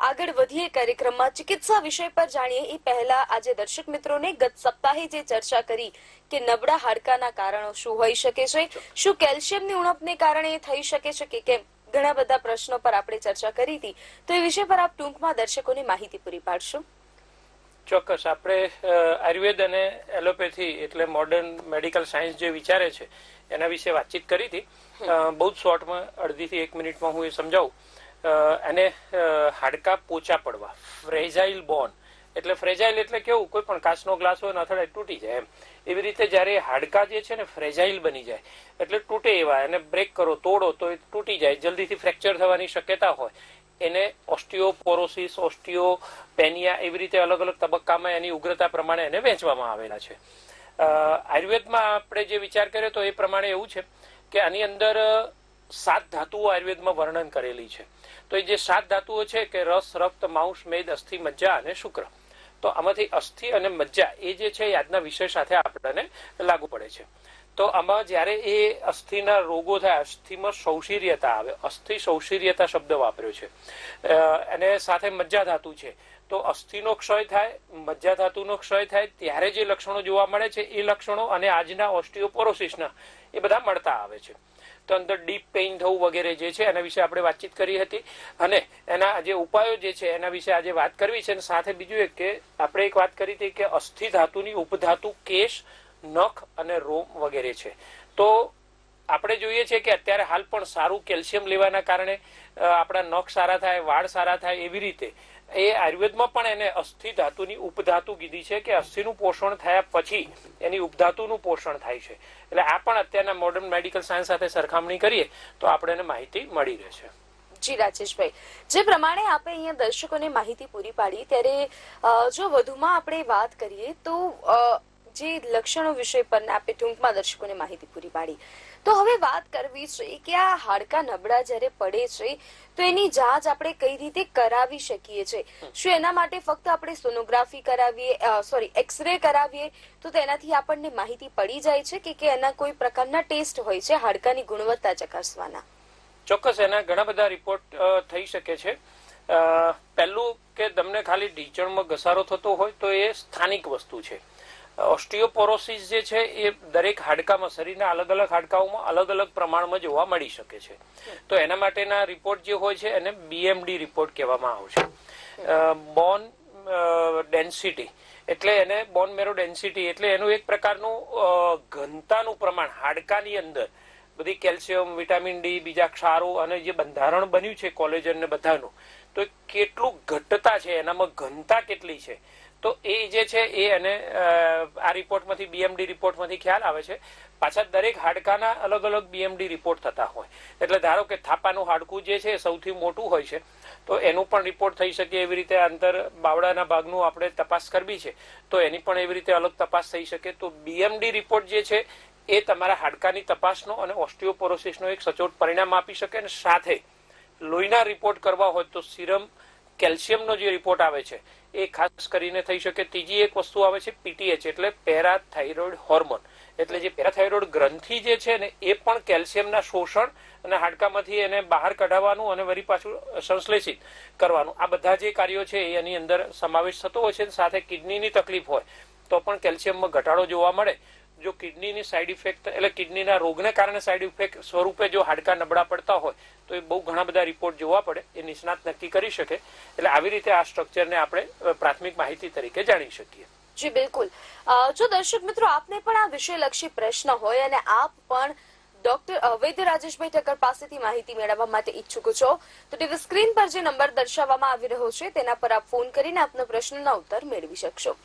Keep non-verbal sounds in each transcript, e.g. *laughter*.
આગળ વધીએ કાર્યક્રમમાં ચિકિત્સા વિષય પર જાણીએ એ પહેલા આજે દર્શક મિત્રોને ગત સપ્તાહે જે ચર્ચા કરી કે નબળા હાડકાના કારણો શું હોઈ શકે છે, શું કેલ્શિયમની ઉણપને કારણે થઈ શકે છે કે કેમ, ઘણા બધા પ્રશ્નો પર આપણે ચર્ચા કરી હતી. તો એ વિષય પર આપ ટૂંકમાં દર્શકોને માહિતી પૂરી પાડશો. ચોક્કસ. આપણે આયુર્વેદ અને એલોપેથી એટલે મોડર્ન મેડિકલ સાયન્સ જે વિચારે છે, એના વિશે વાતચીત કરી હતી. બહુ જ શોર્ટમાં અડધીથી એક મિનિટમાં હું એ સમજાવું. અને હાડકા પોચા પડવા. ફ્રેજાઇલ બોન એટલે ફ્રેજાઇલ એટલે કેવું? કોઈ પણ કાચનો ગ્લાસ હોય અથડાય, તૂટી જાય એમ. એવી રીતે જ્યારે હાડકા જે છે ને ફ્રેજાઇલ બની જાય. એટલે તૂટે એવા, એને બ્રેક કરો, તોડો, તો એ તૂટી જાય. જલ્દીથી ફ્રેક્ચર થવાની શક્યતા હોય. એને ઓસ્ટિયોપોરોસિસ ઓસ્ટિયોપેનિયા એવી રીતે અલગ અલગ તબક્કામાં એની ઉગ્રતા પ્રમાણે એને વહેંચવામાં આવેલા છે. આયુર્વેદમાં આપણે જે વિચાર કર્યો તો એ પ્રમાણે એવું છે કે આની અંદર સાત ધાતુઓ આયુર્વેદમાં વર્ણન કરેલી છે. તો એ જે સાત ધાતુઓ છે કે રસ, રક્ત, માંસ, મેદ, અસ્થિ, મજ્જા અને શુક્ર. તો આમાંથી અસ્થિ અને મજ્જા એ જે છે એ આજના વિષય સાથે આપણને લાગુ પડે છે. તો આમાં જ્યારે એ અસ્થિના રોગો થાય, અસ્થિમાં સૌશીર્યતા આવે, અસ્થિ સૌશીર્યતા શબ્દ વાપર્યો છે. અને સાથે મજ્જા ધાતુ છે. તો અસ્થિનો ક્ષય થાય મજ્જા ધાતુનો ક્ષય થાય, ત્યારે જે લક્ષણો જોવા મળે છે, એ લક્ષણો અને આજના ઓસ્ટિયોપોરોસિસના એ બધા મળતા આવે છે. તો અંદર ડીપ પેઇન થવું વગેરે જે છે, એના વિશે આપણે વાતચીત કરી હતી. અને એના જે ઉપાયો જે છે, એના વિશે આજે વાત કરવી છે. અને સાથે બીજું એક કે આપણે એક વાત કરી હતી કે અસ્થિ ધાતુની ઉપધાતુ કેશ, નખ અને રોમ વગેરે છે. તો આપણે જોઈએ છે કે અત્યારે હાલ પણ સારું કેલ્શિયમ લેવાના કારણે આપણા નખ સારા થાય, વાળ સારા થાય એવી રીતે. એ આયુર્વેદમાં પણ એને અસ્થિ ધાતુની ઉપધાતુ કીધી છે કે અસ્થિનું પોષણ થયા પછી એની ઉપધાતુનું પોષણ થાય છે. એટલે આ પણ અત્યારના મોડર્ન મેડિકલ સાયન્સ સાથે સરખામણી કરીએ તો આપણે એને માહિતી મળી રહેશે જી, રાજેશભાઈ. જે પ્રમાણે આપણે અહીંયા દર્શકોને માહિતી પૂરી પાડી, ત્યારે જો વધુમાં આપણે વાત કરીએ તો જે લક્ષણો વિષય પર આપણે ટૂંકમાં દર્શકોને માહિતી પૂરી પાડી. તો હવે વાત કરવી છે કે આ હાડકા નબળા જ્યારે પડે છે, તો એની જાંચ આપણે કઈ રીતે કરાવી શકીએ છે? શું એના માટે ફક્ત આપણે સોનોગ્રાફી કરાવીએ સોરી એક્સરે કરાવીએ, તો તેનાથી આપણને માહિતી પડી જાય છે કે કે એના કોઈ પ્રકારના ટેસ્ટ હોય છે હાડકાની ગુણવત્તા ચકાસવાના? ચોક્કસ, એના ઘણા બધા રિપોર્ટ થઈ શકે છે. પહેલું કે તમને ખાલી ઢીચણમાં ઘસારો થતો હોય તો એ સ્થાનિક વસ્તુ છે. ઓસ્ટિયોપોરોસિસ જે છે એ દરેક હાડકામાં, શરીરના અલગ અલગ હાડકાઓમાં અલગ અલગ પ્રમાણમાં જોવા મળી શકે છે. તો એના માટેના રિપોર્ટ જે હોય છે એને બીએમડી રિપોર્ટ કહેવામાં આવશે બોન ડેન્સિટી. એટલે એને બોન મેરો ડેન્સિટી, એટલે એનું એક પ્રકારનું ઘનતાનું પ્રમાણ, હાડકાની અંદર. બધી કેલ્શિયમ, વિટામિન ડી બીજા ક્ષારો અને જે બંધારણ બન્યું છે કોલેજન ને બધાનું, તો કેટલું ઘટતા છે, એનામાં ઘનતા કેટલી છે? તો એ જે છે એ એને આ રિપોર્ટમાંથી બીએમડી રિપોર્ટમાંથી ખ્યાલ આવે છે. પાછા દરેક હાડકાના અલગ અલગ બીએમડી રિપોર્ટ થતા હોય. એટલે ધારો કે થાપાનું હાડકું જે છે સૌથી મોટું હોય છે, તો એનું પણ રિપોર્ટ થઈ શકે એવી રીતે અંતર બાવડાના ભાગનું આપણે તપાસ કરવી છે. તો એની પણ એવી રીતે અલગ તપાસ થઈ શકે. તો બીએમડી રિપોર્ટ જે છે એ તમારા હાડકાની તપાસનો અને ઓસ્ટિયોપોરોસિસનો એક સચોટ પરિણામ આપી શકે અને સાથે લોહીના રિપોર્ટ કરવા હોય તો સિરમ કેલ્શિયમનો જે રિપોર્ટ આવે છે, એ ખાસ કરીને થઈ શકે. ત્રીજી એક વસ્તુ આવે છે પીટીએચ એટલે પેરાથાઇરોઇડ હોર્મોન. એટલે જે પેરાથાઇરોઇડ ગ્રંથિ જે છે ને, એ પણ કેલ્શિયમના શોષણ અને હાડકામાંથી એને બહાર કઢાવવાનું અને વળી પાછું સંશ્લેષિત કરવાનું. આ બધા જે કાર્યો છે એની અંદર સમાવેશ થતો હોય છે સાથે કિડનીની તકલીફ હોય, તો પણ કેલ્શિયમમાં ઘટાડો જોવા મળે. જો કિડનીની સાઈડ ઇફેક્ટ એટલે કિડનીના રોગને કારણે સાઈડ ઇફેક્ટ સ્વરૂપે જો હાડકા નબળા પડતા હોય, તો એ બહુ ઘણા બધા રિપોર્ટ જોવા પડે. એ નિષ્ણાત નક્કી કરી શકે. એટલે આવી રીતે આ સ્ટ્રક્ચરને આપણે પ્રાથમિક માહિતી તરીકે જાણી શકીએ. જી, બિલકુલ. જો દર્શક મિત્રો, આપને પણ આ વિષયલક્ષી પ્રશ્ન હોય અને આપ પણ ડોક્ટર વૈદ્ય રાજેશભાઈ ઠક્કર પાસેથી માહિતી મેળવવા માટે ઈચ્છુક છો, તો ટીવી સ્ક્રીન પર જે નંબર દર્શાવવામાં આવી રહ્યો છે, તેના પર આપ ફોન કરીને આપનો પ્રશ્નના ઉત્તર મેળવી શકશો.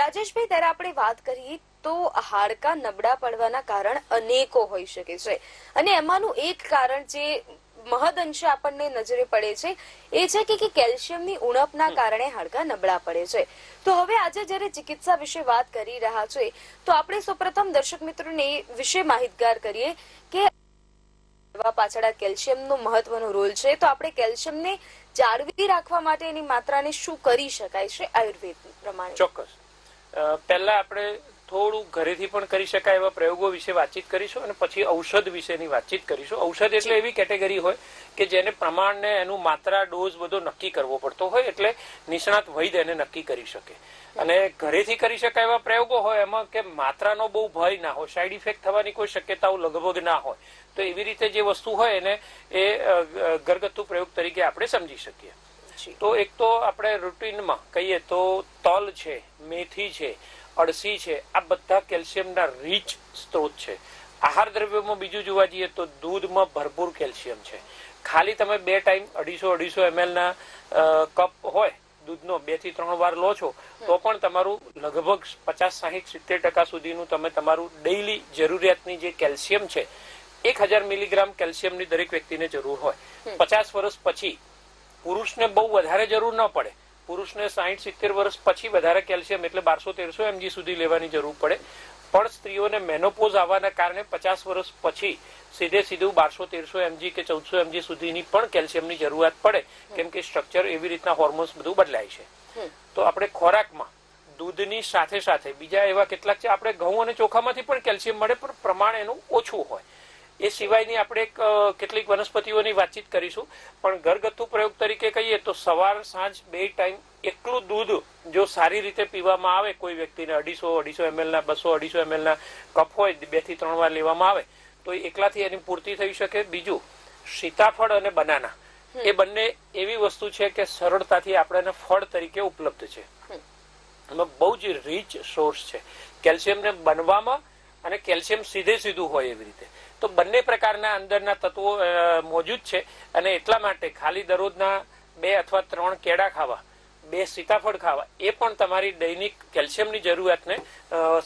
રાજેશભાઈ, ત્યારે આપણે વાત કરીએ તો હાડકા નબળા પડવાના કારણ અનેકો હોઈ શકે છે. અને એમાંનું એક કારણ જે મહદઅંશે આપણને નજરે પડે છે એ છે કે- કેલ્શિયમની ઉણપના કારણે હાડકા નબળા પડે છે. તો હવે આજે જ્યારે ચિકિત્સા વિશે વાત કરી રહ્યા છે તો આપણે સૌપ્રથમ દર્શક મિત્રોને એ વિશે માહિતગાર કરીએ કે પાછળ કેલ્શિયમનો મહત્વનો રોલ છે. તો આપણે કેલ્શિયમને જાળવી રાખવા માટે એની માત્રાને શું કરી શકાય છે આયુર્વેદ પ્રમાણે? ચોક્કસ. પહેલા આપણે થોડું ઘરેથી પણ કરી શકાય એવા પ્રયોગો વિશે વાતચીત કરીશું અને પછી ઔષધ વિશેની વાતચીત કરીશું. ઔષધ એટલે એવી કેટેગરી હોય કે જેને પ્રમાણને એનું માત્રા ડોઝ બધો નક્કી કરવો પડતો હોય એટલે નિષ્ણાત વૈદ એને નક્કી કરી શકે. અને ઘરેથી કરી શકાય એવા પ્રયોગો હોય એમાં કે માત્રાનો બહુ ભય ના હોય સાઈડ ઇફેક્ટ થવાની કોઈ શક્યતાઓ લગભગ ના હોય. તો એવી રીતે જે વસ્તુ હોય એને એ ઘરગથ્થુ પ્રયોગ તરીકે આપણે સમજી શકીએ. તો એક તો આપણે રૂટીનમાં કહીએ તો તલ છે મેથી છે અળસી છે. આ બધા કેલ્શિયમના રીચ સ્ત્રોત છે. આહાર દ્રવ્યોમાં બીજું જોવા જઈએ તો દૂધમાં ભરપૂર કેલ્શિયમ છે. ખાલી તમે બે ટાઈમ અઢીસો અઢીસો એમએલ ના કપ હોય દૂધનો બેથી ત્રણ વાર લો છો તો પણ તમારું લગભગ પચાસ સાહીઠ સિત્તેર ટકા સુધીનું તમે તમારું ડેઈલી જરૂરિયાતની જે કેલ્શિયમ છે એક હજાર મિલીગ્રામ કેલ્શિયમની દરેક વ્યક્તિને જરૂર હોય. પચાસ વર્ષ પછી પુરુષને બહુ વધારે જરૂર ન પડે. પુરુષને સાહીઠ સિત્તેર વર્ષ પછી વધારે કેલ્શિયમ એટલે બારસો તેરસો એમજી સુધી લેવાની જરૂર પડે. પણ સ્ત્રીઓને મેનોપોઝ આવવાના કારણે પચાસ વર્ષ પછી સીધે સીધું બારસો તેરસો એમજી કે ચૌદસો એમજી સુધીની પણ કેલ્શિયમની જરૂરિયાત પડે. કેમ કે સ્ટ્રક્ચર એવી રીતના હોર્મોન્સ બધું બદલાય છે. તો આપણે ખોરાકમાં દૂધની સાથે સાથે બીજા એવા કેટલાક છે આપણે ઘઉં અને ચોખામાંથી પણ કેલ્શિયમ મળે પણ પ્રમાણ એનું ઓછું હોય. એ સિવાયની આપણે કેટલીક વનસ્પતિઓની વાતચીત કરીશું. પણ ઘરગથ્થુ પ્રયોગ તરીકે કહીએ તો સવાર સાંજ બે ટાઈમ એકલું દૂધ જો સારી રીતે પીવામાં આવે કોઈ વ્યક્તિને અઢીસો અઢીસો એમએલ ના બસો અઢીસો એમએલ ના કપ હોય બેથી ત્રણ વાર લેવામાં આવે તો એકલાથી એની પૂર્તિ થઈ શકે. બીજું સીતાફળ અને બનાના. એ બંને એવી વસ્તુ છે કે સરળતાથી આપણે ફળ તરીકે ઉપલબ્ધ છે. એમાં બહુ જ રીચ સોર્સ છે. કેલ્શિયમને બનવામાં અને કેલ્શિયમ સીધે સીધું હોય એવી રીતે. તો બંને પ્રકારના અંદરના તત્વો મોજૂદ છે. અને એટલા માટે ખાલી દરરોજના બે અથવા ત્રણ કેળા ખાવા બે સીતાફળ ખાવા એ પણ તમારી દૈનિક કેલ્શિયમની જરૂરિયાતને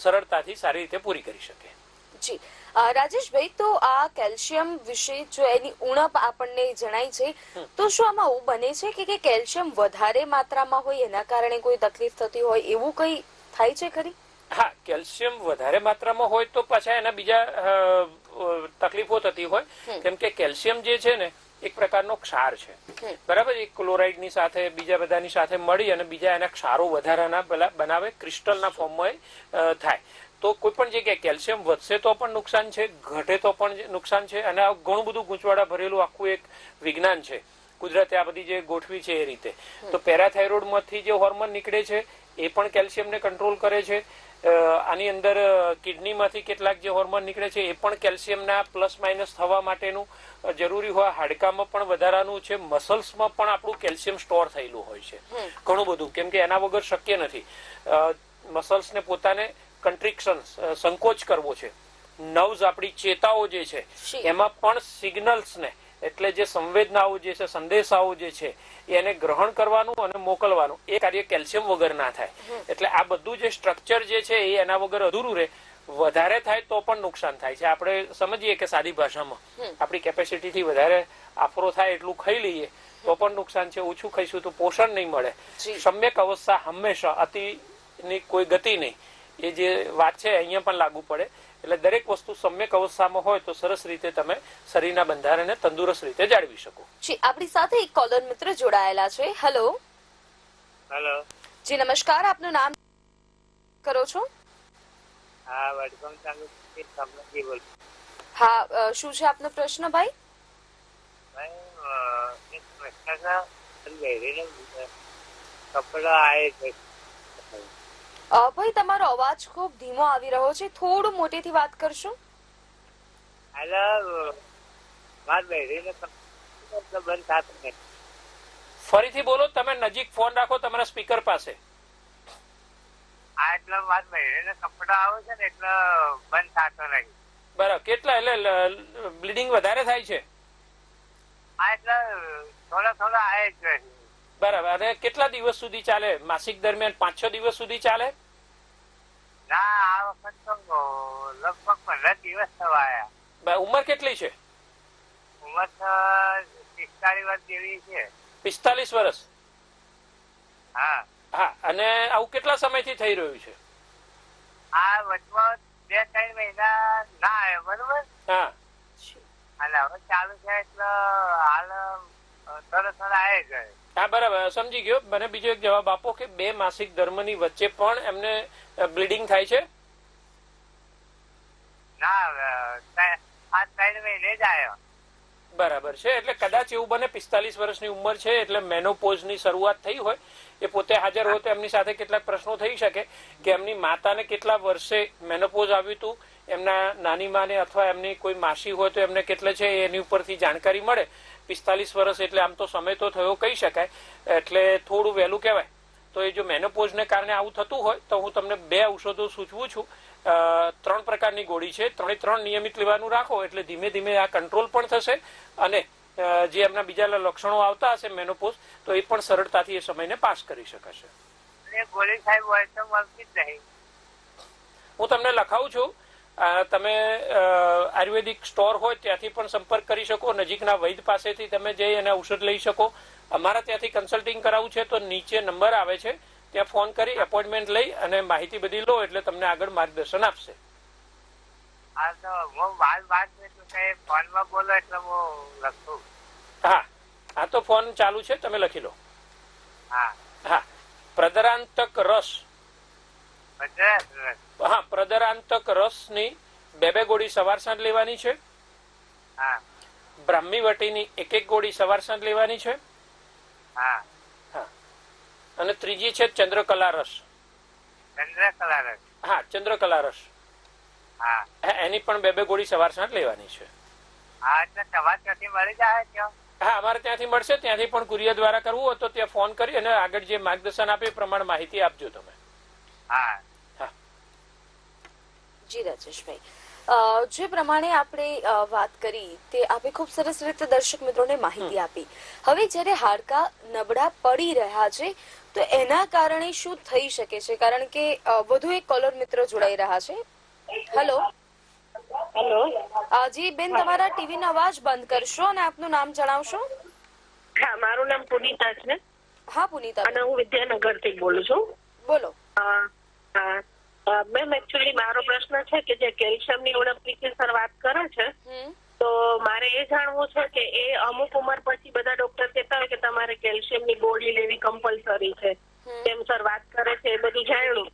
સરળતાથી સારી રીતે પૂરી કરી શકે. જી. રાજેશભાઈ તો આ કેલ્શિયમ વિશે જો એની ઉણપ આપણને જણાય છે તો શું આમાં એવું બને છે કે કે કેલ્શિયમ વધારે માત્રામાં હોય એના કારણે કોઈ તકલીફ થતી હોય એવું કઈ થાય છે ખરી? હા કેલ્શિયમ વધારે માત્રામાં હોય તો પાછા એના બીજા તકલીફો થતી હોય કેમ કે કેલ્શિયમ જે છે ને એક પ્રકારનો ક્ષાર છે. બરાબર? એક ક્લોરાઇડની સાથે બીજા બધાની સાથે મળી અને બીજા એના ક્ષારો વધારાના બનાવે ક્રિસ્ટલના ફોર્મમાં થાય. તો કોઈ પણ જગ્યાએ કેલ્શિયમ વધશે તો પણ નુકસાન છે ઘટે તો પણ નુકસાન છે અને આ ઘણું બધું ગૂંચવાડા ભરેલું આખું એક વિજ્ઞાન છે. કુદરતે આ બધી જે ગોઠવી છે એ રીતે. તો પેરાથાઇરોઇડમાંથી જે હોર્મોન નીકળે છે એ પણ કેલ્શિયમને કંટ્રોલ કરે છે. આની અંદર કિડનીમાંથી કેટલાક જે હોર્મોન નીકળે છે એ પણ કેલ્શિયમના પ્લસ માઇનસ થવા માટેનું જરૂરી હોય. હાડકામાં પણ વધારાનું છે. મસલ્સમાં પણ આપણું કેલ્શિયમ સ્ટોર થયેલું હોય છે. ઘણું બધું. કેમ કે એના વગર શક્ય નથી. મસલ્સને પોતાને કન્ટ્રિક્શન સંકોચ કરવો છે. નર્વ્સ આપણી ચેતાઓ જે છે એમાં પણ સિગ્નલ્સ ને એટલે જે સંવેદનાઓ જે છે સંદેશાઓ જે છે એને ગ્રહણ કરવાનું અને મોકલવાનું એ કાર્ય કેલ્શિયમ વગર ના થાય. એટલે આ બધું જે સ્ટ્રક્ચર જે છે એ એના વગર અધૂરું રહે. વધારે થાય તો પણ નુકસાન થાય છે. આપણે સમજીએ કે સાદી ભાષામાં આપણી કેપેસિટી થી વધારે આફરો થાય એટલું ખાઈ લઈએ તો પણ નુકસાન છે. ઓછું ખાઈશું તો પોષણ નહીં મળે. સમ્યક અવસ્થા હંમેશા અતિની કોઈ ગતિ નહીં. એ જે વાત છે અહીંયા પણ લાગુ પડે. એટલે દરેક વસ્તુ સમ્યક અવસ્થામાં હોય તો સરસ રીતે તમે શરીરના બંધારણને તંદુરસ્ત રીતે જાળવી શકો. જી આપણી સાથે એક કોલર મિત્ર જોડાયેલા છે. હેલો હેલો જી નમસ્કાર. આપનું નામ કરો છો? હા વડગામ તાલુકાથી કમલજી બોલું. હા શું છે આપનો પ્રશ્ન ભાઈ? ભાઈ પ્રશ્ન છે. કપડા આવે છે. ભાઈ તમારો અવાજ ખૂબ ધીમો આવી રહ્યો છે. થોડું મોટેથી વાત કરશો? ફરીથી બોલો તમે નજીક ફોન રાખો તમારા સ્પીકર પાસે. આ એટલે માર બહેરીને કપડા આવે છે ને એટલે બંધ થતો નહીં. બરાબર. કેટલા? એટલે બ્લીડિંગ વધારે થાય છે? આ એટલે થોડા થોડા આવે જ છે. બરાબર. અને કેટલા દિવસ સુધી ચાલે? માસિક દરમિયાન પાંચ છ દિવસ સુધી ચાલે? ના આ વખત તો લગભગ પંદર દિવસ થવા ઉંમર કેટલી છે? ઉંમર પિસ્તાલીસ વર્ષ જેવી છે. પિસ્તાલીસ વર્ષ? હા. હા અને આવું કેટલા સમયથી થઈ રહ્યું છે? આ વચમાં બે ત્રણ મહિના ના આવ્યો બરોબર? હા. અને હવે ચાલુ છે એટલે હાલ હા બરાબર. સમજી ગયો. મને બીજો એક જવાબ આપો કે બે માસિક ધર્મની વચ્ચે પણ એમને બ્લીડિંગ થાય છે? ના બરાબર છે. એટલે કદાચ એવું બને પિસ્તાલીસ વર્ષની ઉંમર છે એટલે મેનોપોઝની શરૂઆત થઈ હોય. એ પોતે હાજર હોય તો એમની સાથે કેટલાક પ્રશ્નો થઈ શકે કે એમની માતાને કેટલા વર્ષે મેનોપોઝ આવ્યું હતું એમના નાની માને અથવા એમની કોઈ માસી હોય તો એમને કેટલે છે એની ઉપરથી જાણકારી મળે. પિસ્તાલીસ વર્ષ એટલે આમ તો સમય તો થયો કહી શકાય. એટલે થોડું વહેલું કહેવાય. તો એ જો મેનોપોઝને કારણે આવું થતું હોય તો હું તમને બે ઔષધો સૂચવું છું. ત્રણ પ્રકારની ગોળી છે. ત્રણે ત્રણ નિયમિત લેવાનું રાખો એટલે ધીમે ધીમે આ કંટ્રોલ પણ થશે અને જે એમના બીજા લક્ષણો આવતા હશે મેનોપોઝ તો એ પણ સરળતાથી એ સમયને પાસ કરી શકાશે. હું તમને લખાવું છું. તમે આયુર્વેદિક સ્ટોર હોય ત્યાંથી પણ સંપર્ક કરી શકો નજીકના વૈદ પાસેથી તમે જઈ અને ઔષધ લઈ શકો. અમારા ત્યાંથી કન્સલ્ટિંગ કરાવવું છે તો નીચે નંબર આવે છે. ત્યાં ફોન કરી એપોઇન્ટમેન્ટ લઈ અને માહિતી બધી લો એટલે તમને આગળ માર્ગદર્શન આપશે. હું હું તો ફોન ચાલુ છે તમે લખી લો. હા. હા પ્રદરાંતક રસ. હા પ્રદરાંતક રસની બે બે ગોળી સવાર સાંજ લેવાની છે. હા. બ્રાહ્મી વટીની એક એક ગોળી સવાર સાંજ લેવાની છે. અને ત્રીજી છે ચંદ્રકલા રસ. ચંદ્રકલા રસ. હા ચંદ્રકલા રસ. હા. એની પણ બે બે ગોળી સવાર સાંજ લેવાની છે. હા અમારે ત્યાંથી મળશે. ત્યાંથી પણ કુરિયર દ્વારા કરવું હોય તો ત્યાં ફોન કરી અને આગળ જે માર્ગદર્શન આપે એ પ્રમાણે માહિતી આપજો તમે. હા. જી રાજેશભાઈ જે પ્રમાણે આપણે વાત કરી તે આપે ખૂબ સરસ રીતે દર્શક મિત્રોને માહિતી આપી. હવે જ્યારે હાડકા નબળા પડી રહ્યા છે તો એના કારણે શું થઈ શકે છે? કારણ કે વધુ એક કોલર મિત્ર જોડાઈ રહ્યા છે. હેલો હેલો જી બેન તમારા ટીવી નો અવાજ બંધ કરશો અને આપનું નામ જણાવશો? હા મારું નામ પુનિતા છે. હા પુનિતા. અને હું વિદ્યાનગરથી બોલું છું. બોલો. મેમ એકચ્યુઅલી મારો પ્રશ્ન છે કે જે કેલ્શિયમની ઉણપની જે સર વાત કરે છે તો મારે એ જાણવું છે કે એ અમુક ઉંમર પછી બધા ડોક્ટર કહેતા હોય કે તમારે કેલ્શિયમની ગોળી લેવી કમ્પલસરી છે. તેમ સર વાત કરે છે એ બધું જાણ્યું.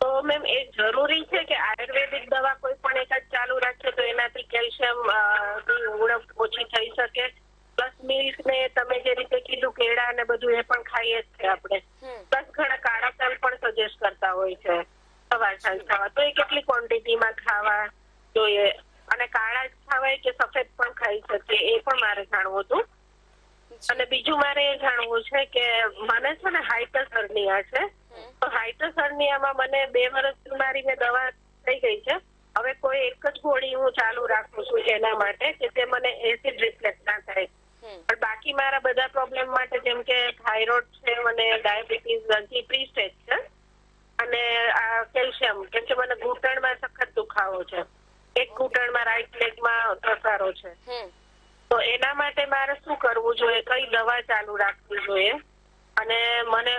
તો મેમ એ જરૂરી છે કે આયુર્વેદિક દવા કોઈ પણ એક જ ચાલુ રાખીએ તો એનાથી કેલ્શિયમની ઉણપ ઓછી થઈ શકે. પ્લસ મિલ્ક ને તમે જે રીતે કીધું કેળા ને બધું એ પણ ખાઈએ જ છે આપણે હમ પ્લસ ઘણા કાળા તલ પણ સજેસ્ટ કરતા હોય છે સવાર સાંજ ખાવા તો એ કેટલી ક્વોન્ટિટીમાં ખાવા જોઈએ અને કાળા જ ખાવાય કે સફેદ પણ ખાઈ શકીએ એ પણ મારે જાણવું હતું અને બીજું મારે એ જાણવું છે કે મને છે ને હાઇટસ હર્નિયા છે હમ. તો હાઇટસ હર્નિયામાં મને બે વર્ષથી મારી મેં દવા થઈ ગઈ છે હવે કોઈ એક જ ગોળી હું ચાલુ રાખું છું એના માટે કે તે મને એસિડ રિફ્લેક્ટ ના થાય હમ પણ બાકી મારા બધા પ્રોબ્લેમ માટે જેમ કે થાઇરોઇડ છે મને ડાયાબિટીસ હજી પ્રી સ્ટેજ છે અને આ કેલ્શિયમ કેમ કે મને ઘૂંટણમાં સખત દુખાવો છે એક ઘૂંટણમાં રાઈટ લેગમાં ધસારો છે હમ તો એના માટે મારે શું કરવું જોઈએ કઈ દવા ચાલુ રાખવી જોઈએ અને મને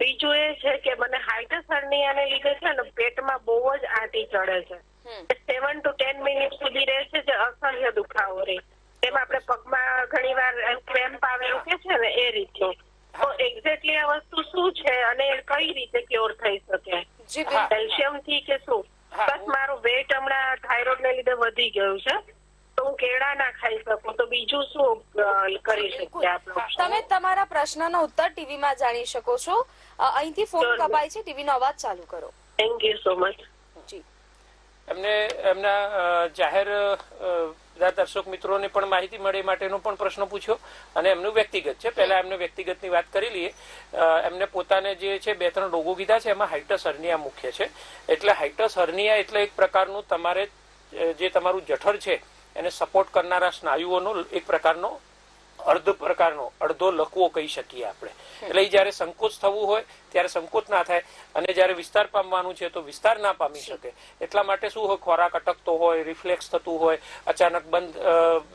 બીજું એ છે કે મને હાઇટસ હર્નિયાને લીધે છે ને પેટમાં બહુ જ આંટી ચડે છે hmm seven to ten minute સુધી રહે છે જે અસહ્ય દુખાવો રહે તેમાં આપણે પગમાં ઘણી વાર ક્રેમ્પ આવે કે છે ને એ રીતે. તો એક્ઝેક્ટલી આ વસ્તુ શું છે અને એ કઈ રીતે ક્યોર થઈ શકે? કેલ્શિયમથી કે શું? બસ મારો વેટ હમણાં થાઇરોઇડ ને લીધે વધી ગયું છે. તો હું કેળા ના ખાઈ શકું તો બીજું શું કરી શકીએ આપણે તમે તમારા પ્રશ્નનો ઉત્તર ટીવી માં જાણી શકો છો. અહીંથી ફોન કપાય છે ટીવી નો અવાજ ચાલુ કરો. Thank you so much ji. એમને એમના જાહેર બધા દર્શક મિત્રોને પણ માહિતી મળે માટેનો પણ પ્રશ્ન પૂછ્યો. અને એમનું વ્યક્તિગત છે. પહેલા એમને વ્યક્તિગતની વાત કરી લઈએ. એમને પોતાને જે છે, બે ત્રણ રોગો કીધા છે. એમાં હાઇટસ હર્નિયા મુખ્ય છે. એટલે હાઇટસ હર્નિયા એટલે એક પ્રકારનું તમારે જે તમારું જઠર છે, એને સપોર્ટ કરનારા સ્નાયુઓનો એક પ્રકારનો અર્ધ પ્રકારનો અડધો લકવો કહી શકીએ આપણે. એટલે એ જ્યારે સંકોચ થવું હોય ત્યારે સંકોચ ના થાય. અને જ્યારે વિસ્તાર પામવાનું છે તો વિસ્તાર ના પામી શકે. એટલા માટે શું હોય ખોરાક અટકતો હોય રિફ્લેક્સ થતું હોય અચાનક બંધ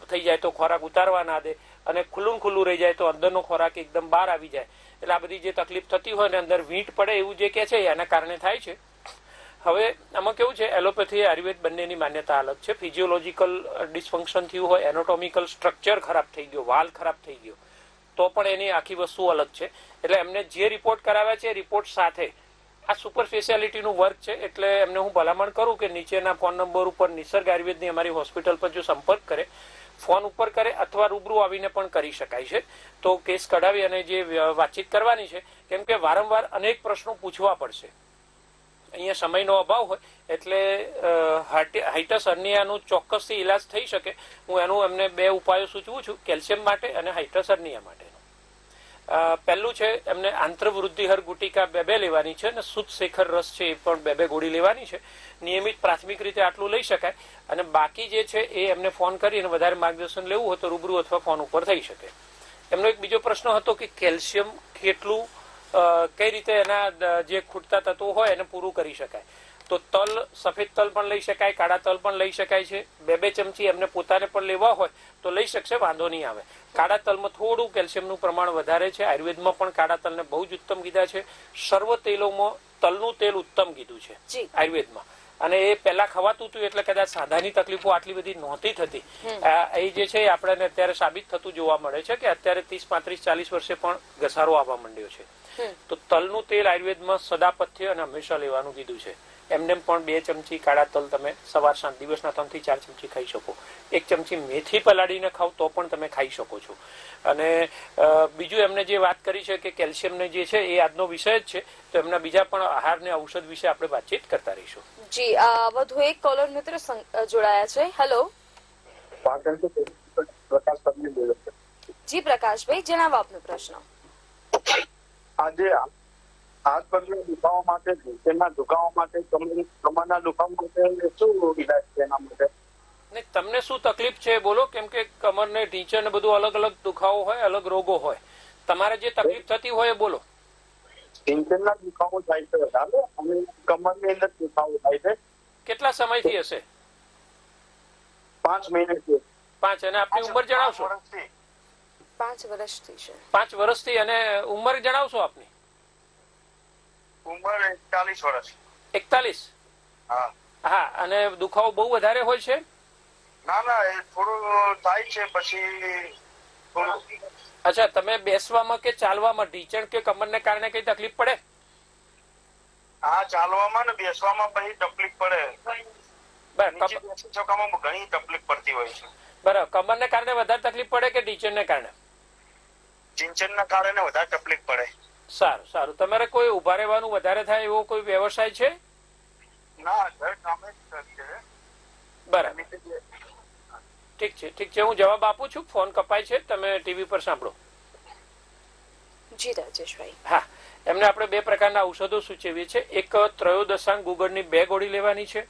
થઈ જાય તો ખોરાક ઉતારવા ના દે. અને ખુલ્લું ખુલ્લું રહી જાય તો અંદરનો ખોરાક એકદમ બહાર આવી જાય. એટલે આ બધી જે તકલીફ થતી હોય ને અંદર વીંટ પડે એવું જે કે છે એના કારણે થાય છે. હવે આમાં કેવું છે, એલોપેથી આયુર્વેદ બંનેની માન્યતા અલગ છે. ફિઝિયોલોજીકલ ડિસફંક્શન થયું હોય એનાટોમિકલ સ્ટ્રક્ચર ખરાબ થઈ ગયો, વાલ ખરાબ થઈ ગયો, તો પણ એની આખી વસ્તુ અલગ છે. એટલે એમને જે રિપોર્ટ કરાવ્યા છે રિપોર્ટ સાથે. આ સુપર સ્પેશિયાલિટીનું વર્ક છે, એટલે એમને હું ભલામણ કરું કે નીચેના ફોન નંબર ઉપર નિસર્ગ આયુર્વેદની અમારી હોસ્પિટલ પર જો સંપર્ક કરે ફોન ઉપર કરે અથવા રૂબરૂ આવીને પણ કરી શકાય છે. તો કેસ કઢાવી અને જે વાતચીત કરવાની છે, કેમ કે વારંવાર અનેક પ્રશ્નો પૂછવા પડશે. અહીંયા સમયનો અભાવ હોય, એટલે હાઇટસ અર્નિયાનું ચોક્કસથી ઈલાજ થઈ શકે. હું એનું એમને બે ઉપાયો સૂચવું છું, કેલ્શિયમ માટે અને હાઇટસ અર્નિયા માટે પહેલું છે, એમને આંતરવૃદ્ધિહર ગુટિકા બે બે લેવાની છે અને શુદ્ધ શેખર રસ છે એ પણ બે બે ગોળી લેવાની છે. નિયમિત પ્રાથમિક રીતે આટલું લઈ શકાય અને બાકી જે છે એ એમને ફોન કરી અને વધારે માર્ગદર્શન લેવું હોય તો રૂબરૂ અથવા ફોન ઉપર થઈ શકે. એમનો એક બીજો પ્રશ્ન હતો કે કેલ્શિયમ કેટલું કઈ રીતે એના જે ખૂટતા તત્વો હોય એને પૂરું કરી શકાય. તો તલ સફેદ તલ પણ લઈ શકાય કાળા તલ પણ લઈ શકાય છે. બે બે ચમચી એમને પોતાને પણ લેવા હોય તો લઈ શકશે વાંધો નહીં આવે. કાળા તલમાં થોડું કેલ્શિયમનું પ્રમાણ વધારે છે. આયુર્વેદમાં પણ કાળા તલને બહુ જ ઉત્તમ કીધા છે. સર્વ તેલોમાં તલનું તેલ ઉત્તમ કીધું છે આયુર્વેદમાં. અને એ પહેલા ખવાતું હતું એટલે કદાચ સાધાની તકલીફો આટલી બધી નહોતી થતી. આ એ જે છે આપણે આપણને અત્યારે સાબિત થતું જોવા મળે છે કે અત્યારે ત્રીસ પાંત્રીસ ચાલીસ વર્ષે પણ ઘસારો આવવા માંડ્યો છે. તો તલનું તેલ આયુર્વેદમાં સદાપથ્ય અને હંમેશા લેવાનું કીધું છે. એમને પણ બે ચમચી કાળા તલ તમે સવાર સાંજ દિવસના ત્રણથી ચાર ચમચી ખાઈ શકો. એક ચમચી મેથી પલાળીને ખાવ તો પણ તમે ખાઈ શકો છો. અને બીજું એમને જે વાત કરી છે કે કેલ્શિયમને જે છે એ આજનો વિષય જ છે તો એમના બીજા પણ આહાર ને ઔષધ વિશે આપણે વાતચીત કરતા રહીશું. જી વધુ એક કોલર મિત્ર જોડાયા છે. હેલો. જી પ્રકાશભાઈ જણાવો આપનો પ્રશ્ન. આજે હાથ પગના દુખાવા માટે તેના દુખાવા માટે કમરના દુખાવા માટે શું ઇલાજ છે એના માટે? ને તમને શું તકલીફ છે બોલો કેમ કે કમર ને ઢીંચે ને બધું અલગ અલગ દુખાવો હોય અલગ રોગો હોય. તમારે જે તકલીફ થતી હોય એ બોલો. ટેન્શનના દુખાવો થાય છે વધારે અને કમરની અંદર દુખાવો થાય છે. કેટલા સમયથી હશે? પાંચ મહિનાથી. પાંચ અને આપની ઉંમર જણાવશો? પાંચ વર્ષથી છે. પાંચ વર્ષથી અને ઉંમર જણાવશો આપની? ઉંમર એકતાલીસ વર્ષ. એકતાલીસ? હા. હા અને દુખાવો બહુ વધારે હોય છે? ના ના એ થોડું થાય છે પછી અચ્છા તમે બેસવામાં કે ચાલવામાં ઢીચણ કે કમરને કારણે કઈ તકલીફ પડે? હા ચાલવામાં ને બેસવામાં પછી તકલીફ પડે. ઘણી તકલીફ પડતી હોય છે. બરાબર કમરને કારણે વધારે તકલીફ પડે કે ઢીચણને કારણે? ચિંચનના કારણે વધારે તકલીફ પડે. સારું સારું. તમારે કોઈ ઊભા રહેવાનું વધારે થાય એવો કોઈ વ્યવસાય છે? ના ઘર કામે જ બરાબર. ઠીક છે ઠીક છે. હું જવાબ આપું છું. ફોન કપાય છે. તમે ટીવી પર સાંભળો. જી રાજેશભાઈ. હા. એમને આપણે બે પ્રકારના ઔષધો સૂચવીએ છીએ. એક ત્રયોદશાંગ ગુગળની બે ગોળી લેવાની છે.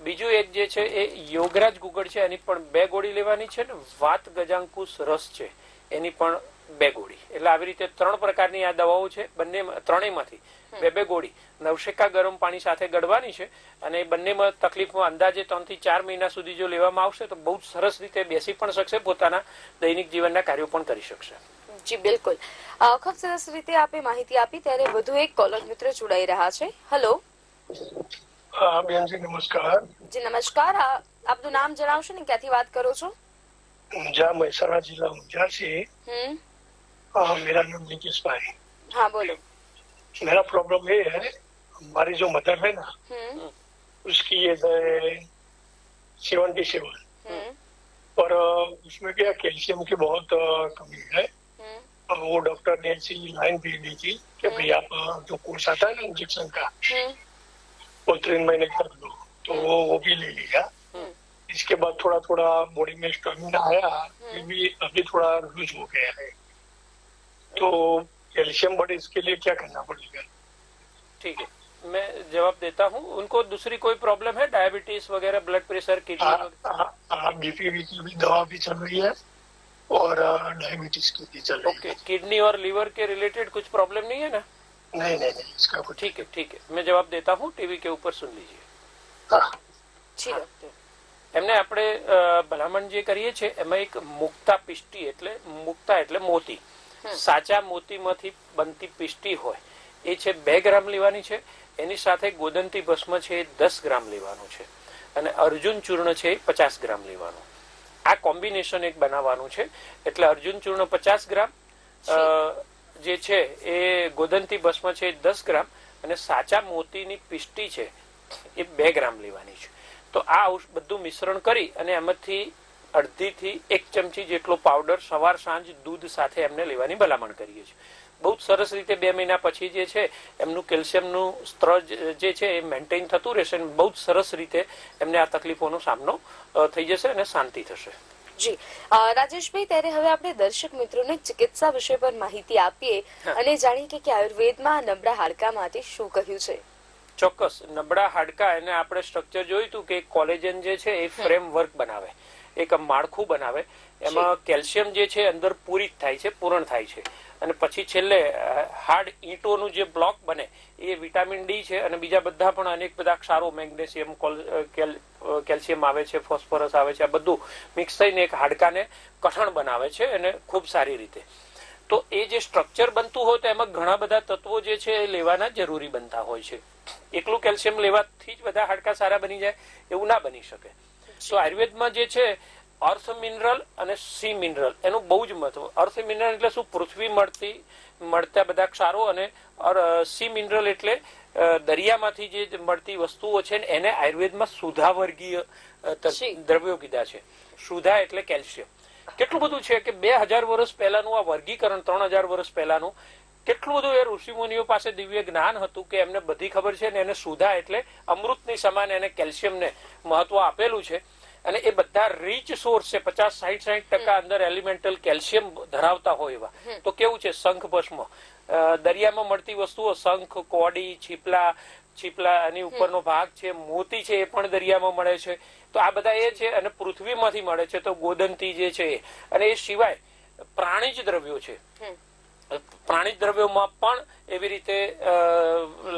બીજું એક જે છે એ યોગરાજ ગુગળ છે. એની પણ બે ગોળી લેવાની છે ને વાત ગજાંકુશ રસ છે. એની પણ બે ગોળી. એટલે આવી રીતે ત્રણ પ્રકારની આ દવાઓ છે બંને ત્રણેયમાંથી બે બે ગોળી. નવશેકા ગરમ પાણી સાથે ગળવાની છે અને બંનેમાં તકલીફમાં અંદાજે ત્રણથી ચાર મહિના સુધી જો લેવામાં આવશે તો બહુ સરસ રીતે બેસી પણ શકશે પોતાના દૈનિક જીવનના કાર્યો પણ કરી શકશે. જી બિલકુલ. ખૂબ સરસ રીતે આપે માહિતી આપી ત્યારે વધુ એક કોલર મિત્ર જોડાઈ રહ્યા છે. હલો. હા બેનજી નમસ્કાર. જી નમસ્કાર. આપનું નામ જણાવશો ને ક્યાંથી વાત કરો છો? ઊંઝા મહેસાણા જિલ્લા ઊંઝા છે. હમ. आ, मेरा नाम नीतीश भाई। हाँ बोलो। मेरा प्रॉब्लम ये है हमारी जो मदर है ना हम्म। उसकी एज है सेवेंटी सेवन हम्म। और उसमें क्या कैल्शियम की बहुत कमी है। हम्म। और वो डॉक्टर ने ऐसी लाइन भेज दी थी कि भाई आप जो कोर्स आता है ना इंजेक्शन का वो तीन महीने कर दो। तो वो वो भी ले लिया। इसके बाद थोड़ा थोड़ा बॉडी में स्टेमिना आया फिर भी अभी थोड़ा लूज हो गया है। तो कैल्शियम बढ़े इसके लिए क्या करना पड़ेगा ठीक है मैं जवाब देता हूँ उनको दूसरी कोई प्रॉब्लम है डायबिटीज वगैरह ब्लड प्रेशर किडनी हाँ, हाँ, हाँ, बीपी की भी दवा भी चल रही है और डायबिटीज की भी चल रही ओके किडनी और लीवर के रिलेटेड कुछ प्रॉब्लम नहीं है ना है नहीं नहीं नहीं इसका कुछ ठीक है ठीक है मैं जवाब देता हूँ टीवी के ऊपर सुन लीजिए हाँ જી ડોક્ટર એમને આપણે અ, ભલામણ જે કરીએ છીએ એમાં એક મુક્તા પિષ્ટી એટલે મુક્તા એટલે મોતી સાચા મોતીમાંથી બનતી પિસ્ટી હોય, એ છે બે ગ્રામ લેવાની છે. એની સાથે ગોદંતી ભસ્મ છે એ દસ ગ્રામ લેવાનું છે. અને અર્જુન ચૂર્ણ છે એ પચાસ ગ્રામ લેવાનું. આ કોમ્બિનેશન એક બનાવવાનું છે. એટલે અર્જુન ચૂર્ણ પચાસ ગ્રામ જે છે એ ગોદંતી ભસ્મ છે એ દસ ગ્રામ અને સાચા મોતીની પિસ્ટી છે એ બે ગ્રામ લેવાની છે. તો આ બધું મિશ્રણ કરી અને એમાંથી અડધી થી એક ચમચી જેટલો પાવડર સવાર સાંજ દૂધ સાથે એમને લેવાની ભલામણ કરીએ છીએ. બહુ જ સરસ રીતે બે મહિના પછી જે છે એમનું કેલ્શિયમનું સ્તર જે છે એ મેન્ટેન થતું રહેશે અને બહુ જ સરસ રીતે એમને આ તકલીફોનો સામનો થઈ જશે અને શાંતિ થશે. જી. રાજેશભાઈ ત્યારે હવે આપણે દર્શક મિત્રોને ચિકિત્સા વિષય પર માહિતી આપીએ અને જાણીએ કે આયુર્વેદમાં નબળા હાડકા માટે શું કહ્યું છે? ચોક્કસ. નબળા હાડકા એને આપણે સ્ટ્રક્ચર જોયું હતું કે કોલેજન જે છે એ ફ્રેમવર્ક બનાવે. એક માળખું બનાવે. એમાં કેલ્શિયમ જે છે અંદર પૂરિત થાય છે પૂરણ થાય છે. અને પછી છેલ્લે હાર્ડ ઈંટોનું જે બ્લોક બને એ વિટામિન ડી છે અને બીજા બધા પણ અનેક બધા ક્ષારો મેગ્નેશિયમ કેલ્શિયમ આવે છે ફોસ્ફરસ આવે છે આ બધું મિક્સ થઈને એક હાડકાને કઠણ બનાવે છે અને ખૂબ સારી રીતે. તો એ જે સ્ટ્રક્ચર બનતું હોય તો એમાં ઘણા બધા તત્વો જે છે એ લેવાના જરૂરી બનતા હોય છે. એકલું કેલ્શિયમ લેવાથી જ બધા હાડકા સારા બની જાય એવું ના બની શકે. તો આયુર્વેદમાં જે છે અર્થ મિનરલ અને સી મિનરલ એનું બહુ જ મહત્વ. અર્થ મિનરલ એટલે શું? પૃથ્વી મળતી મળતા બધા ક્ષારો અને સી મિનરલ એટલે દરિયામાંથી જે મળતી વસ્તુઓ છે એને આયુર્વેદમાં સુધા વર્ગીય દ્રવ્યો કીધા છે. સુધા એટલે કેલ્શિયમ. કેટલું બધું છે કે બે હજાર વર્ષ પહેલાનું આ વર્ગીકરણ ત્રણ હજાર વર્ષ પહેલાનું કેટલું બધું એ ઋષિમુનિઓ પાસે દિવ્ય જ્ઞાન હતું કે એમને બધી ખબર છે ને એને સુધા એટલે અમૃતની સમાન એને કેલ્શિયમને મહત્વ આપેલું છે. અને એ બધા રીચ સોર્સ છે પચાસ સાહીઠ સાહીઠ ટકા અંદર એલિમેન્ટલ કેલ્શિયમ ધરાવતા હોય એવા. તો કેવું છે શંખ ભસ્મ? દરિયામાં મળતી વસ્તુઓ શંખ કોડી છીપલા છીપલા એની ઉપરનો ભાગ છે મોતી છે એ પણ દરિયામાં મળે છે. તો આ બધા એ છે અને પૃથ્વીમાંથી મળે છે. તો ગોદંતી જે છે એ. અને એ સિવાય પ્રાણીજ દ્રવ્યો છે. પ્રાણીજ દ્રવ્યોમાં પણ એવી રીતે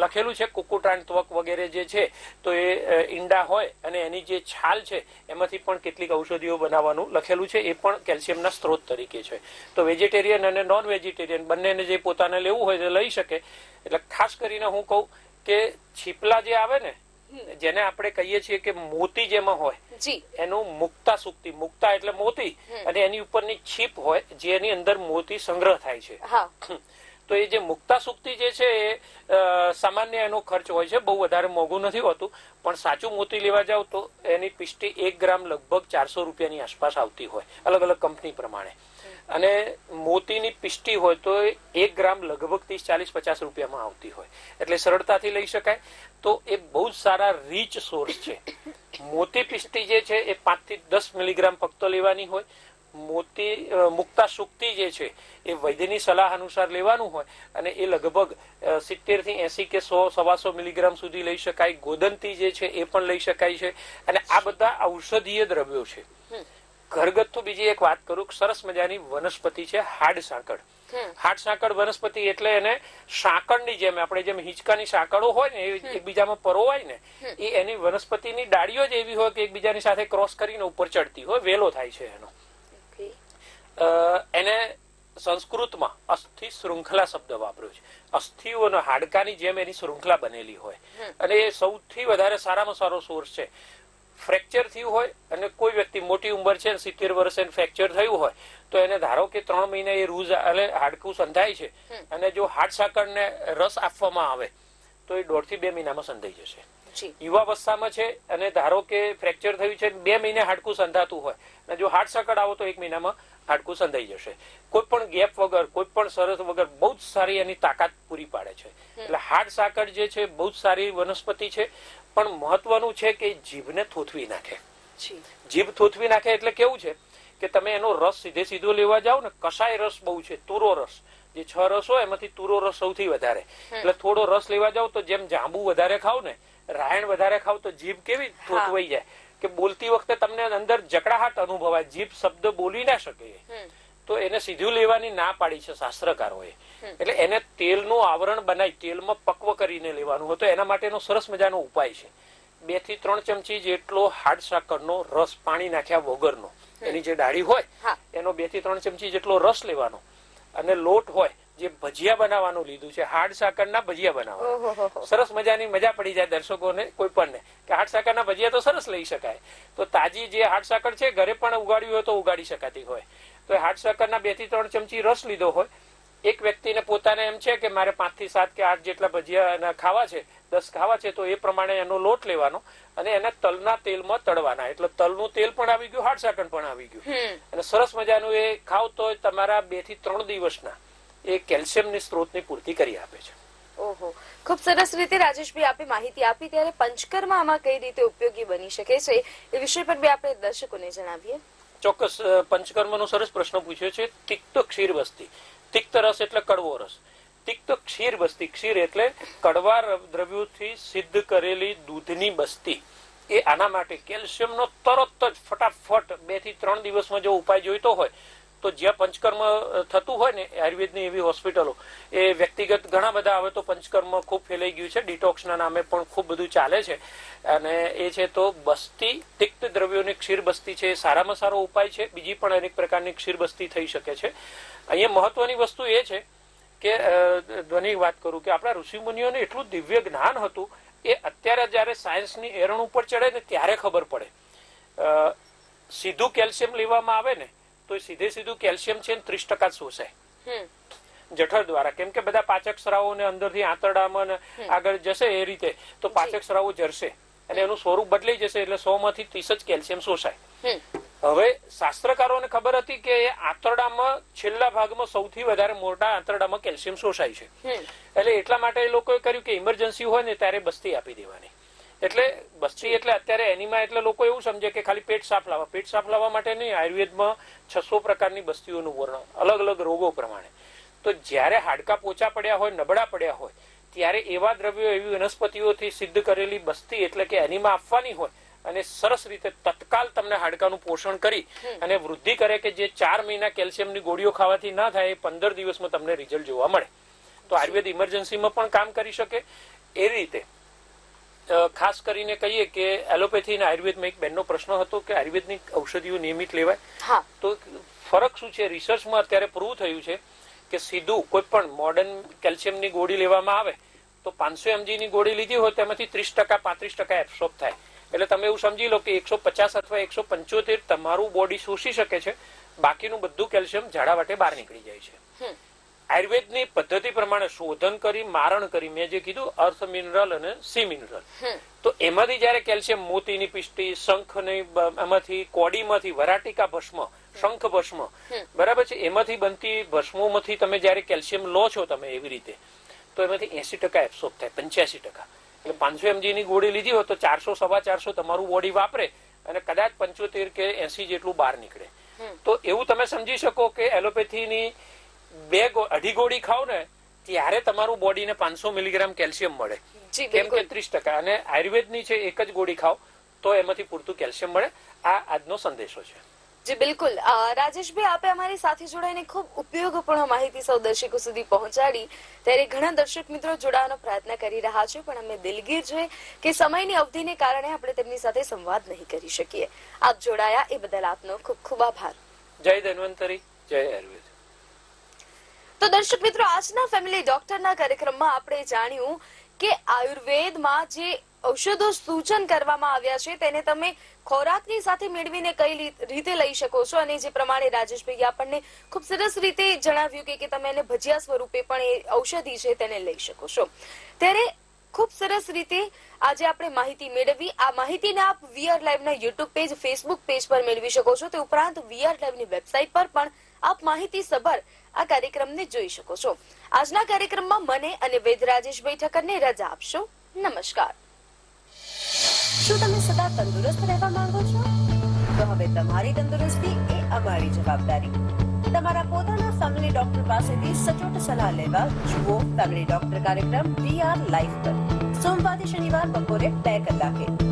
લખેલું છે કુકુટાણ ત્વક વગેરે જે છે, તો એ ઈંડા હોય અને એની જે છાલ છે, એમાંથી પણ કેટલીક ઔષધિઓ બનાવવાનું લખેલું છે, એ પણ કેલ્શિયમના સ્ત્રોત તરીકે છે. તો વેજીટેરિયન અને નોન વેજીટેરિયન બંનેને જે પોતાને લેવું હોય તે લઈ શકે. એટલે ખાસ કરીને હું કહું કે છીપલા જે આવે ને જેને આપણે કહીએ છીએ કે મોતી જેમાં હોય એનું મુક્તા સુક્તિ મુક્તા એટલે મોતી અને એની ઉપરની છીપ હોય જેની અંદર મોતી સંગ્રહ થાય છે. *clears throat* તો એ જે મુક્તા સુક્તિ જે છે એ સામાન્ય એનો ખર્ચ હોય છે બહુ વધારે મોંઘું નથી હોતું પણ સાચું મોતી લેવા જાવ તો એની પિષ્ટી એક ગ્રામ લગભગ ચારસો રૂપિયાની આસપાસ આવતી હોય અલગ અલગ કંપની પ્રમાણે. અને મોતીની પિષ્ટી હોય તો એક ગ્રામ લગભગ ત્રીસ, ચાલીસ, પચાસ રૂપિયામાં આવતી હોય. એટલે સરળતાથી લઈ શકાય. તો એ બહુ જ સારા રીચ સોર્સ છે. મોતી પિષ્ટી જે છે એ પાંચથી દસ મિલીગ્રામ ફક્ત લેવાની હોય. મોતી મુક્તા સુક્તિ જે છે એ વૈદ્યની સલાહ અનુસાર લેવાનું હોય અને એ લગભગ સિત્તેરથી એસી કે સો, સવાસો મિલીગ્રામ સુધી લઈ શકાય. ગોદંતી જે છે એ પણ લઈ શકાય છે. અને આ બધા ઔષધીય દ્રવ્યો છે. ઘરગથ્થુ બીજી એક વાત કરું સરસ મજાની વનસ્પતિ છે હાડ સાંકળ. હાડ સાંકળ વનસ્પતિ એટલે એને સાંકળની જેમ આપણે જેમ હિંચકાની સાંકળો હોય ને એકબીજામાં પરોવાય ને એ એની વનસ્પતિની ડાળીઓ જ એવી હોય કે એકબીજાની સાથે ક્રોસ કરીને ઉપર ચડતી હોય વેલો થાય છે એનો. અ, એને સંસ્કૃતમાં અસ્થિ શૃંખલા શબ્દ વાપર્યો છે. અસ્થિઓ હાડકાની જેમ એની શૃંખલા બનેલી હોય. અને એ સૌથી વધારે સારામાં સારો સોર્સ છે. ફ્રેક્ચર થયું હોય અને કોઈ વ્યક્તિ મોટી ઉંમર છે સિત્તેર વર્ષે ફ્રેક્ચર થયું હોય તો એને ધારો કે ત્રણ મહિના એ રૂઝ એટલે હાડકું સંધાય છે અને જો હાડ સાકરને રસ આપવામાં આવે તો એ દોઢથી બે મહિનામાં સંધાઈ જશે. યુવાવસ્થામાં છે અને ધારો કે ફ્રેક્ચર થયું છે બે મહિને હાડકું સંધાતું હોય અને જો હાડ સાકળ આવો તો એક મહિનામાં હાડકું સંધાઈ જશે. કોઈ પણ ગેપ વગર કોઈ પણ શરત વગર બહુ જ સારી એની તાકાત પૂરી પાડે છે. એટલે હાડ સાકર જે છે બહુ જ સારી વનસ્પતિ છે પણ મહત્વનું છે કે જીભને થોથવી નાખે. જીભ થોથવી નાખે એટલે કેવું છે કે તમે એનો રસ સીધે સીધો લેવા જાઓ ને કસાય રસ બહુ છે તુરો રસ. જે છ રસ હોય એમાંથી તુરો રસ સૌથી વધારે. એટલે થોડો રસ લેવા જાવ તો જેમ જાંબુ વધારે ખાવ ને રાયણ વધારે ખાવ તો જીભ કેવી થોથવાઈ જાય. કે બોલતી વખતે તમને અંદર જકડાહટ અનુભવાય જીભ શબ્દ બોલી ના શકે. તો એને સીધું લેવાની ના પાડી છે શાસ્ત્રકારોએ. એટલે એને તેલનું આવરણ બનાવી તેલમાં પક્વ કરીને લેવાનું હતું એના માટેનો સરસ મજાનો ઉપાય છે. બેથી ત્રણ ચમચી જેટલો હાડ સાકરનો રસ પાણી નાખ્યા વગરનો. એની જે ડાળી હોય હા. એનો બેથી ત્રણ ચમચી જેટલો રસ લેવાનો. અને લોટ હોય જે ભજીયા બનાવવાનું લીધું છે હાડ સાકરના ભજીયા બનાવવા સરસ મજાની મજા પડી જાય દર્શકોને કોઈ પણ કે હાડ સાકરના ભજીયા તો સરસ લઈ શકાય. તો તાજી જે હાડ સાકર છે ઘરે પણ ઉગાડ્યું હોય તો ઉગાડી શકાતી હોય. તો હાડ સાકરના બેથી ત્રણ ચમચી રસ લીધો હોય. એક વ્યક્તિને પોતાને એમ છે કે મારે પાંચથી સાત કે આઠ જેટલા ભજીયા એના ખાવા છે દસ ખાવા છે તો એ પ્રમાણે એનો લોટ લેવાનો અને એને તલના તેલમાં તળવાના. એટલે તલનું તેલ પણ આવી ગયું હાડ સાકર પણ આવી ગયું. અને સરસ મજાનું એ ખાવ તો તમારા બેથી ત્રણ દિવસના. એ કેલ્શિયમની સ્ત્રોતની પૂર્તિ કરી આપે છે. ઓહો. ખૂબ સરસ રીતે રાજેશભાઈ આપે માહિતી આપી ત્યારે પંચકર્મ આમાં કઈ રીતે ઉપયોગી બની શકે છે એ વિષય પર બી આપણે દર્શકોને જણાવીએ. ચોક્કસ પંચકર્મનો સરસ પ્રશ્ન પૂછ્યો છે. તિક્ત ક્ષીર વસ્તી. તિક્ત રસ એટલે કડવો રસ. તિક્ત ક્ષીર બસ્તી ક્ષીર એટલે કડવા દ્રવ્યોથી સિદ્ધ કરેલી દૂધની બસ્તી એ આના માટે કેલ્શિયમનો તરત જ ફટાફટ બેથી ત્રણ દિવસમાં જો ઉપાય જોઈતો હોય તો જ્યાં પંચકર્મ થતું હોય ને, આયુર્વેદની એવી હોસ્પિટલો, એ વ્યક્તિગત ઘણા બધા, હવે તો પંચકર્મ ખૂબ ફેલાઈ ગયું છે, ડિટોક્સના નામે પણ ખૂબ બધું ચાલે છે. અને એ છે તો બસ્તી, તિક્ત દ્રવ્યોની ક્ષીર બસ્તી છે, એ સારામાં સારો ઉપાય છે, બીજી પણ અનેક પ્રકારની ક્ષીર બસ્તી થઈ શકે છે. અહીંયા મહત્વની વસ્તુ એ છે કે ધ્વનિ વાત કરું કે આપણા ઋષિમુનિઓને એટલું દિવ્ય જ્ઞાન હતું, એ અત્યારે જ્યારે સાયન્સની એરણ ઉપર ચડે ને ત્યારે ખબર પડે. સીધું કેલ્શિયમ લેવામાં આવે ને તો સીધે સીધું કેલ્શિયમ છે ને ત્રીસ ટકા શોષે. જઠર દ્વારા. કેમ કે બધા પાચક સ્રાવોને અંદરથી આંતરડામાં આગળ જશે એ રીતે તો પાચક સ્રાવો જરશે. અને એનું સ્વરૂપ બદલાઈ જશે એટલે સો માંથી ત્રીસ જ કેલ્શિયમ શોષાય. હવે શાસ્ત્રકારોને ખબર હતી કે એ આંતરડામાં છેલ્લા ભાગમાં સૌથી વધારે મોટા આંતરડામાં કેલ્શિયમ શોષાય છે. એટલે એટલા માટે એ લોકોએ કર્યું કે ઇમરજન્સી હોય ને ત્યારે બસ્તી આપી દેવાની. એટલે બસ્તી એટલે અત્યારે એનીમાં એટલે લોકો એવું સમજે કે ખાલી પેટ સાફ લાવવા. પેટ સાફ લાવવા માટે નહીં આયુર્વેદમાં છસો પ્રકારની બસ્તીઓનું વર્ણન અલગ અલગ રોગો પ્રમાણે. તો જ્યારે હાડકા પોચા પડ્યા હોય નબળા પડ્યા હોય ત્યારે એવા દ્રવ્યો એવી વનસ્પતિઓથી સિદ્ધ કરેલી બસ્તી એટલે કે એનીમાં આપવાની હોય અને સરસ રીતે તત્કાલ તમને હાડકાનું પોષણ કરી અને વૃદ્ધિ કરે કે જે ચાર મહિના કેલ્શિયમની ગોળીઓ ખાવાથી ના થાય એ પંદર દિવસમાં તમને રિઝલ્ટ જોવા મળે. તો આયુર્વેદ ઇમરજન્સીમાં પણ કામ કરી શકે. એ રીતે ખાસ કરીને કહીએ કે એલોપેથી અને આયુર્વેદમાં એક બેનનો પ્રશ્ન હતો કે આયુર્વેદની ઔષધિઓ નિયમિત લેવાય. તો ફરક શું છે? રિસર્ચમાં અત્યારે પ્રૂવ થયું છે કે સીધું કોઈ પણ મોડર્ન કેલ્શિયમની ગોળી લેવામાં આવે તો પાંચસો ની ગોળી લીધી હોય તેમાંથી ત્રીસ ટકા પાંત્રીસ ટકા એબ્સોર્બ થાય. એટલે તમે એવું સમજી લો કે એકસો પચાસ અથવા એકસો પંચોતેર તમારું બોડી શોષી શકે છે. બાકીનું બધું કેલ્શિયમ ઝાડા વાટે બહાર નીકળી જાય છે. આયુર્વેદની પદ્ધતિ પ્રમાણે શોધન કરી મારણ કરી મેં જે કીધું અર્થ મિનરલ અને સી મિનરલ. તો એમાંથી જયારે કેલ્શિયમ મોતીની પિષ્ટી શંખની એમાંથી કોડીમાંથી વરાટિકા ભસ્મ શંખ ભસ્મ બરાબર છે? એમાંથી બનતી ભસ્મોમાંથી તમે જયારે કેલ્શિયમ લો છો તમે એવી રીતે તો એમાંથી એસી ટકા એબ્સોર્બ થાય પંચ્યાસી ટકા. એટલે પાંચસો એમજી ની ગોળી લીધી હોય તો ચારસો સવા ચારસો તમારું બોડી વાપરે અને કદાચ પંચોતેર કે એસી જેટલું બહાર નીકળે. તો એવું તમે સમજી શકો કે એલોપેથીની બે અઢી ગોળી ખાવ ને ત્યારે તમારું બોડીને પાંચસો મિલીગ્રામ કેલ્શિયમ મળે. કેમ કે ત્રીસ ટકા. અને આયુર્વેદની છે એક જ ગોળી ખાવ તો એમાંથી પૂરતું કેલ્શિયમ મળે. આ આજનો સંદેશો છે. જી બિલકુલ. રાજેશભાઈ આપે અમારી સાથે જોડાઈને ખૂબ ઉપયોગપૂર્ણ માહિતી સૌ દર્શકો સુધી પહોંચાડી. ત્યારે ઘણા દર્શક મિત્રો જોડાવાનો પ્રયત્ન કરી રહ્યા છે પણ અમે દિલગીર છે કે સમયની અવધિને કારણે આપણે તેમની સાથે સંવાદ નહીં કરી શકીએ. આપ જોડાયા એ બદલ આપનો ખૂબ ખૂબ આભાર. જય ધન્વંતરી જય આયુર્વેદ. તો દર્શક મિત્રો, આજના ફેમિલી ડોક્ટરના કાર્યક્રમમાં આપણે જાણ્યું કે આયુર્વેદમાં જે ઔષધો સૂચન કરવામાં આવ્યા છે, તેને તમે ખોરાકની સાથે મેળવીને કઈ રીતે લઈ શકો છો? અને જે પ્રમાણે રાજેશભાઈ આપણને ખૂબ સરસ રીતે જણાવ્યું કે તમે એને ભજીયા સ્વરૂપે પણ એ ઔષધિ છે તેને લઈ શકો છો. ત્યારે ખૂબ સરસ રીતે આજે આપણે માહિતી મેળવી. આ માહિતીને આપ વીઆર લાઈવના યુટ્યુબ પેજ, ફેસબુક પેજ પર મેળવી શકો છો. તે ઉપરાંત વીઆર લાઈવની વેબસાઇટ પર પણ આપ માહિતી સભર આ કાર્યક્રમને જોઈ શકો છો. આજના કાર્યક્રમમાં મને અને વેદ રાજેશભાઈ ઠક્કરને રજા આપશો. નમસ્કાર. શું તમે સદા તંદુરસ્ત રહેવા માંગો છો? તો હવે તમારી તંદુરસ્તી એ અમારી જવાબદારી. તમારા પોતાના ફેમિલી ડોક્ટર પાસેથી સચોટ સલાહ લેવા જુઓ ફેમિલી ડોક્ટર કાર્યક્રમ વી આર લાઈફ પર. સોમવારથી શનિવાર બપોરે બે કલાકે.